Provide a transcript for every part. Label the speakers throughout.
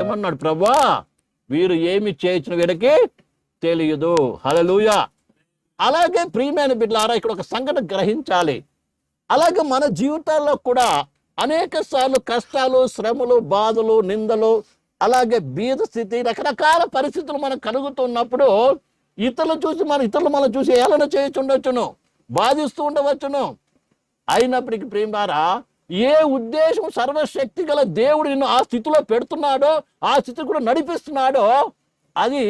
Speaker 1: ఏమన్నాడు ప్రభా? వీరు ఏమి చేయించిన వీడికి తెలియదు. హలలుయ అలాగే ప్రియమైన బిడ్డలారా ఇక్కడ ఒక సంఘటన గ్రహించాలి. అలాగే మన జీవితాల్లో కూడా అనేక సార్లు కష్టాలు శ్రమలు బాధలు నిందలు అలాగే బీద స్థితి రకరకాల పరిస్థితులు మనకు కలుగుతున్నప్పుడు ఇతరులు చూసి మన ఇతరులు మనం చూసి ఏలన చేయొచ్చుండొచ్చును బాధిస్తూ ఉండవచ్చును. అయినప్పటికీ ప్రేమారా ఏ ఉద్దేశం సర్వశక్తి గల దేవుడు నిన్ను ఆ స్థితిలో పెడుతున్నాడో ఆ స్థితి కూడా నడిపిస్తున్నాడో అది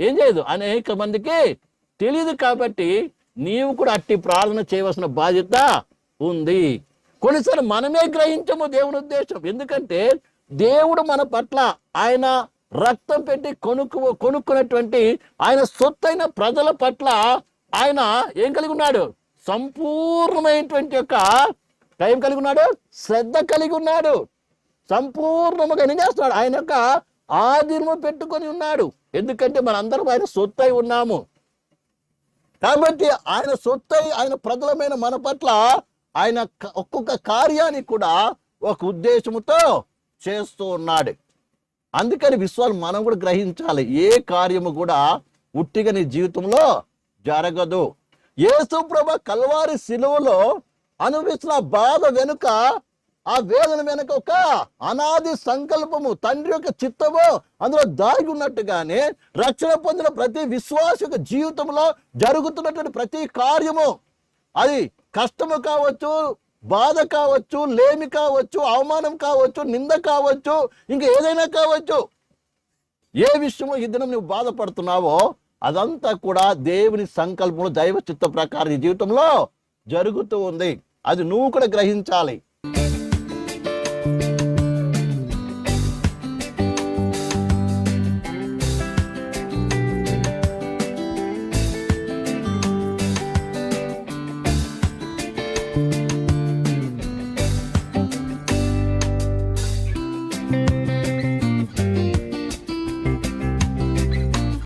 Speaker 1: ఏం చేయదు. అనేక మందికి తెలియదు కాబట్టి నీవు కూడా అట్టి ప్రార్థన చేయవలసిన బాధ్యత ఉంది. కొన్నిసార్లు మనమే గ్రహించము దేవుని ఉద్దేశం. ఎందుకంటే దేవుడు మన పట్ల ఆయన రక్తం పెట్టి కొనుక్కు కొనుక్కున్నటువంటి ఆయన సొత్తైన ప్రజల పట్ల ఆయన ఏం కలిగి ఉన్నాడు? సంపూర్ణమైనటువంటి యొక్క ఏం కలిగి ఉన్నాడు శ్రద్ధ కలిగి ఉన్నాడు. సంపూర్ణముగా ఏం చేస్తున్నాడు? ఆయన యొక్క ఆధీనము పెట్టుకొని ఉన్నాడు. ఎందుకంటే మనందరం ఆయన సొత్తై ఉన్నాము. కాబట్టి ఆయన సొత్తై ఆయన ప్రజలమైన మన పట్ల ఆయన ఒక్కొక్క కార్యానికి కూడా ఒక ఉద్దేశముతో చేస్తూ ఉన్నాడు. అందుకని విశ్వాలు మనం కూడా గ్రహించాలి. ఏ కార్యము కూడా ఉట్టిగా నీ జీవితంలో జరగదు. యేసు ప్రభ కల్వారి శిలువలో అనుభవిస్తున్న బాధ వెనుక ఆ వేదన వెనుక ఒక అనాది సంకల్పము తండ్రి యొక్క చిత్తము అందులో దాగి ఉన్నట్టుగానే రక్షణ పొందిన ప్రతి విశ్వాస యొక్క జీవితంలో జరుగుతున్నటువంటి ప్రతి కార్యము. అది కష్టము కావచ్చు బాధ కావచ్చు లేమి కావచ్చు అవమానం కావచ్చు నింద కావచ్చు ఇంకా ఏదైనా కావచ్చు. ఏ విషయంలో ఈ దినం నువ్వు బాధపడుతున్నావో అదంతా కూడా దేవుని సంకల్పంలో దైవ చిత్త ప్రకారం ఈ జీవితంలో జరుగుతూ ఉంది. అది నువ్వు కూడా గ్రహించాలి.